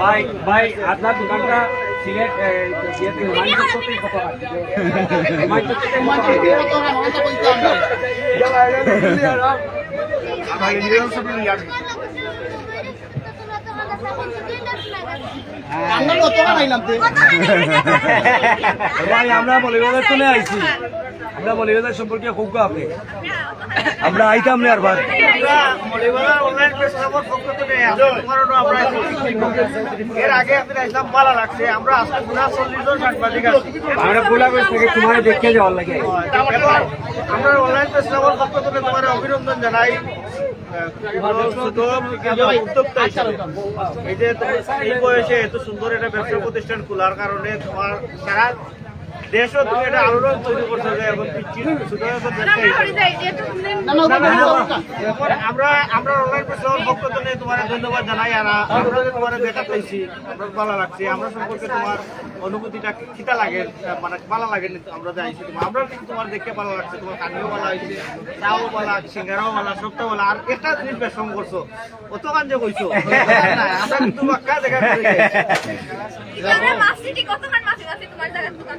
ভাই ভাই আপনার দোকানটা সিলেট ভাই আমরা বলিউডের চলে আইছি। আমরা বলিউডের সম্পর্কে খুব আপনি আমরা আইতাম না আর ভাই এর আগে আপনার একদম ভালো লাগছে। আমরা আজকে চল্লিশ জন সাংবাদিক আছি। আমরা খোলা থেকে তোমার দেখে যাওয়ার লাগে? আমরা অনলাইন প্রেসক্লাবের পক্ষ থেকে তোমার অভিনন্দন জানাই। এই যে এই বয়সে এত সুন্দর একটা ব্যবসা প্রতিষ্ঠান খোলার কারণে তোমার সারা দেশও তুমি আলোড়ন তৈরি এরপর আমরা আমরা অনলাইন প্রেসক্লাবের পক্ষ থেকে তোমার ধন্যবাদ জানাই আর আমরা যে তোমার দেখা পাইছি আমরা ভালো লাগছে আমরা সম্পর্কে তোমার অনুভূতিটা কিটা লাগে মানে ভালো লাগে আমরা যে আইছি তোমার আমরা কিন্তু তোমার দেখে ভালো লাগছে তোমার কানিও ভালো হয়েছে চাও ভালো সিঙ্গারাও ভালো সবটা ভালো আর একটা জিনিস বেশম করছ অত যে কইছো? আমরা কিন্তু দেখা মাসি মাসি তোমার জায়গার দোকান